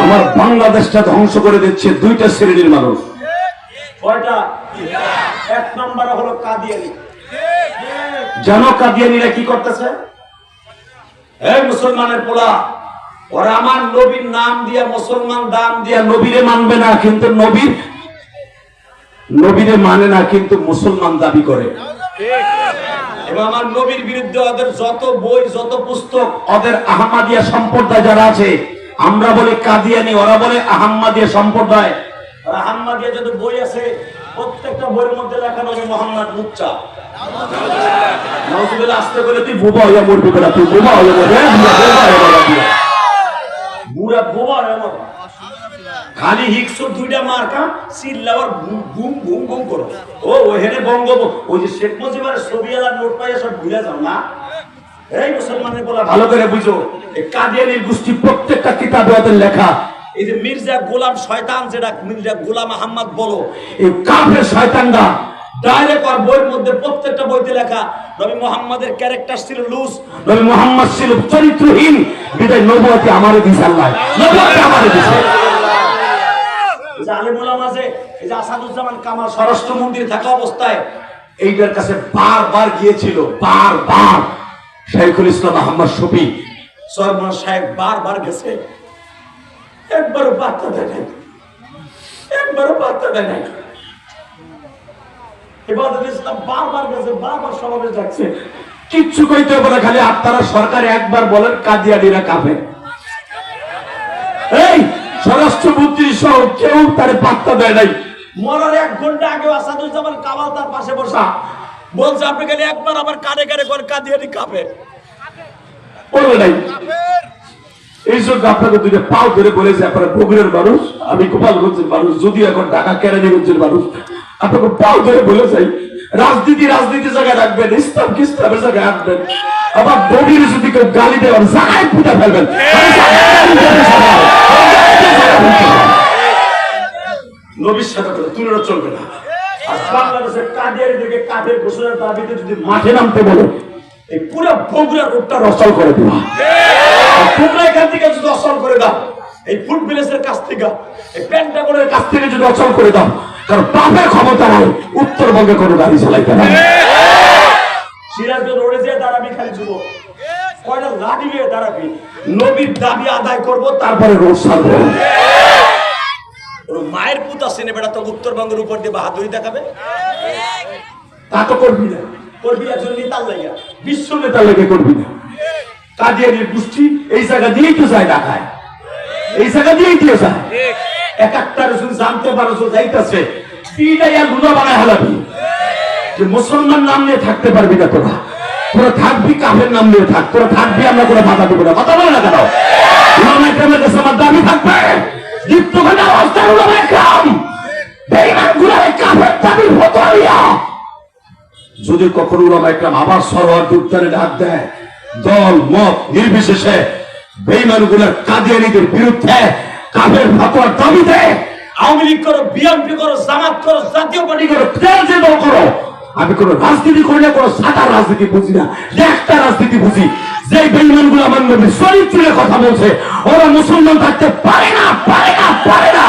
আমার বাংলাদেশটা ধ্বংস করে দিচ্ছে দুইটা শ্রেণির মানুষ। এক নম্বরে হলো কাদিয়ানি। জানো কাদিয়ানিরা কি করতেছে? এই মুসলমানের পোলা, ওরা আমার নবীর নাম দিয়া, মুসলমান দাম দিয়া নবীরে মানবে না, কিন্তু নবীর নবীরে মানে না, কিন্তু মুসলমান দাবি করে। এবং আমার নবীর বিরুদ্ধে ওদের যত বই, যত পুস্তক, ওদের আহমাদিয়া সম্প্রদায় যারা আছে আমরা বলি কাদিয়ানি ওরা বলে আহম্মাদিয়া সম্প্রদায়। আহম্মদিয়া যত বই আছে প্রত্যেকটা বইয়ের মধ্যে লেখা নবী মোহাম্মদ করে তুই হ্যাঁ, বুড়া বুম ও বঙ্গ ওই যে শেখ ছবি নোট পাইয়া সব ভুলে যাও না। এই মুসলমানের বলা ভালো করে বুঝো। এই কাদিয়ানির গোষ্ঠী প্রত্যেকটা কিতাবে ওদের লেখা। এই যে মির্জা গোলাম শয়তান যেটা মির্জা গোলাম আহমদ বলো এই কাফের শয়তানরা ডাইরেক্ট আর বইয়ের মধ্যে প্রত্যেকটা বইতে লেখা নবী মোহাম্মদের ক্যারেক্টার ছিল লুজ নবী মোহাম্মদ ছিল চরিত্রহীন বিদায় নবুয়াতি আমারে দিছে আল্লাহ নবুয়াতি আমারে দিছে। যে আলিমুল্লাহ মাঝে এই যে আসাদুজ্জামান কামাল স্বরাষ্ট্র মন্দিরে থাকা অবস্থায় এইটার কাছে বারবার গিয়েছিল বারবার। শাইখুল ইসলাম আহমদ শফি। সরমান সাহেব বারবার গেছে। একবারও বার্তা দেয় নাই। একবারও বার্তা দেয় নাই। ইসলাম বারবার গেছে, বারবার কিচ্ছু কইতে না, খালি আপনারা সরকার একবার বলেন কাদিয়ানিরা কাফের। এই, স্বরাষ্ট্রমন্ত্রী সহ কেউ তার পাত্তা দেয় নাই। মরার এক ঘণ্টা আগে আসাদুজ্জামান কামাল তার পাশে বসা। বলছে, আপনি খালি একবার আমার কানে কানে করে কাঁদিয়ে কাঁপে। আমি রাজনীতি রাজনীতি জায়গায় রাখবেন আবার গালি তুলনা চলবে না। পুরো কাছ থেকে করে দাও ক্ষমতা উত্তরবঙ্গে কোনো গাড়ি চালাইতে না। সিরাজগঞ্জ রোডে যেয়ে দাঁড়াবি খালি যুবক। কয়টা দাঁড়াবি? নবীর দাবি আদায় করব, তারপরে রোড সারবো মায়ের পুত আছে না বেটা তো উত্তরবঙ্গের উপর দিয়ে বাহাদুরি দেখাবে? তা তো করবি না। করবি একজন নেতার লাইয়া বিশ্ব নেতা লেগে করবি না। কাদিয়ানির গোষ্ঠী এই জায়গা দিয়েই তো যায় ঢাকায়। এই জায়গা দিয়েই তো যায়। এক একটা রসুন জানতে পারো তো যাইতেছে পিটাইয়া লুনা বানায় হালাবি। যে মুসলমান নাম নিয়ে থাকতে পারবি না তোরা। তোরা থাকবি কাফের নাম নিয়ে থাক তোরা থাকবি আমরা কোনো বাধা দেবো না। কথা বলে না কেন? আমার দাবি থাকবে। ফতোয়া যদি কখনো উলামা ইকরাম আবার সরোয়ার দুত্তারে ডাক দেয়, দল, মত, নির্বিশেষে বেঈমানগুলার কাদিয়ানিদের বিরুদ্ধে কাফের ফতোয়ার দাবিতে আওয়ামী লীগ করো, বিএনপি করো, জামাত করো, জাতীয় পার্টি করো করো, আমি কোন রাজনীতি করি না, কোন সাদা রাজনীতি বুঝি না, একটা রাজনীতি বুঝি। যে বেইমানগুলো আমার নবী চরিত্রের কথা বলছে, ওরা মুসলমান থাকতে পারে না পারে না পারে না।